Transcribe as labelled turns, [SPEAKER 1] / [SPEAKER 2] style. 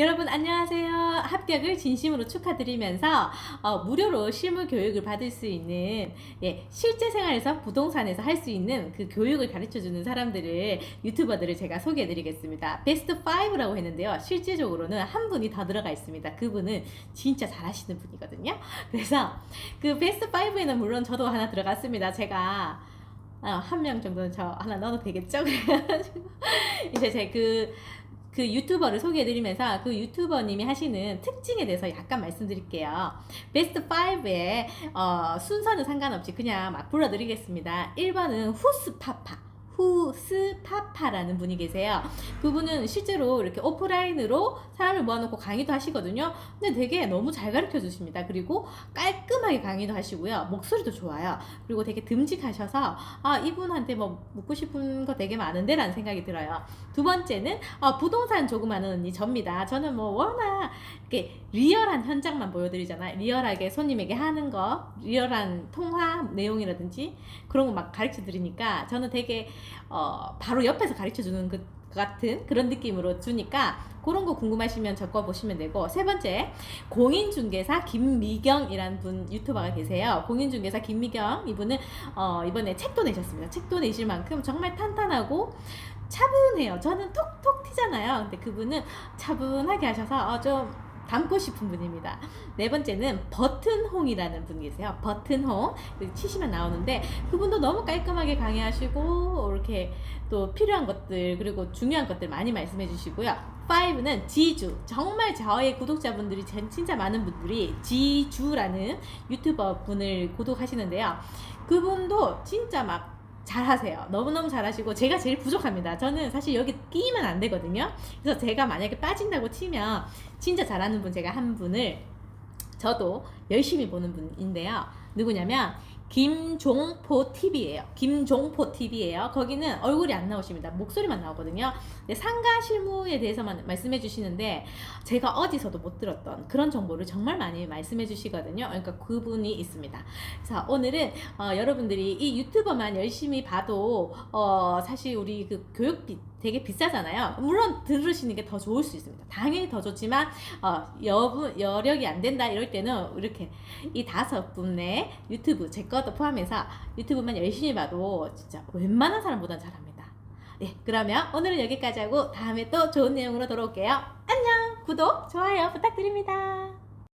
[SPEAKER 1] 여러분 안녕하세요. 합격을 진심으로 축하드리면서 어, 무료로 실무 교육을 받을 수 있는 예, 실제 생활에서 부동산에서 할 수 있는 그 교육을 가르쳐 주는 사람들을 유튜버들을 제가 소개해 드리겠습니다. 베스트 5라고 했는데요. 실제적으로는 한 분이 더 들어가 있습니다. 그분은 진짜 잘하시는 분이거든요. 그래서 그 베스트 5에는 물론 저도 하나 들어갔습니다. 제가 어, 한명 정도는 저 하나 넣어도 되겠죠? 그래가지고 이제 제그 그 유튜버를 소개해드리면서 그 유튜버님이 하시는 특징에 대해서 약간 말씀드릴게요. 베스트 5에 어, 순서는 상관없이 그냥 막 불러드리겠습니다. 1번은 후스파파. 후스파파라는 분이 계세요. 그분은 실제로 이렇게 오프라인으로 사람을 모아놓고 강의도 하시거든요. 근데 되게 너무 잘 가르쳐 주십니다. 그리고 깔끔하게 강의도 하시고요. 목소리도 좋아요. 그리고 되게 듬직하셔서 아 이분한테 뭐 묻고 싶은 거 되게 많은데 라는 생각이 들어요. 두 번째는 어, 부동산 조금 하는 언니 접니다. 저는 뭐 워낙 이렇게 리얼한 현장만 보여드리잖아요. 리얼하게 손님에게 하는 거, 리얼한 통화 내용이라든지 그런 거 막 가르쳐 드리니까 저는 되게 어, 바로 옆에서 가르쳐 주는 그 같은 그런 느낌으로 주니까 그런 거 궁금하시면 적어 보시면 되고 세 번째 공인중개사 김미경이라는 분 유튜버가 계세요. 공인중개사 김미경 이분은 어, 이번에 책도 내셨습니다. 책도 내실 만큼 정말 탄탄하고 차분해요. 저는 톡톡 튀잖아요. 근데 그분은 차분하게 하셔서 어, 좀 닮고 싶은 분입니다. 네 번째는 버튼홍이라는 분 계세요. 버튼홍 치시면 나오는데 그분도 너무 깔끔하게 강의하시고 이렇게 또 필요한 것들 그리고 중요한 것들 많이 말씀해 주시고요. 5는 지주 정말 저의 구독자분들이 진- 진짜 많은 분들이 지주라는 유튜버 분을 구독하시는데요. 그분도 진짜 막 잘하세요. 너무너무 잘하시고 제가 제일 부족합니다. 저는 사실 여기 끼면 안 되거든요. 그래서 제가 만약에 빠진다고 치면 진짜 잘하는 분 제가 한 분을 저도 열심히 보는 분인데요. 누구냐면 김종포 TV예요. 김종포 TV예요. 거기는 얼굴이 안 나오십니다. 목소리만 나오거든요. 근데 상가 실무에 대해서만 말씀해 주시는데 제가 어디서도 못 들었던 그런 정보를 정말 많이 말씀해 주시거든요. 그러니까 그분이 있습니다. 그래서 오늘은 어, 여러분들이 이 유튜버만 열심히 봐도 어, 사실 우리 그 교육비 되게 비싸잖아요. 물론 들으시는 게 더 좋을 수 있습니다. 당연히 더 좋지만 어, 여부, 여력이 안 된다 이럴 때는 이렇게 이 다섯 분의 유튜브 제 것도 포함해서 유튜브만 열심히 봐도 진짜 웬만한 사람보다 잘합니다. 네, 그러면 오늘은 여기까지 하고 다음에 또 좋은 내용으로 돌아올게요. 안녕! 구독, 좋아요 부탁드립니다.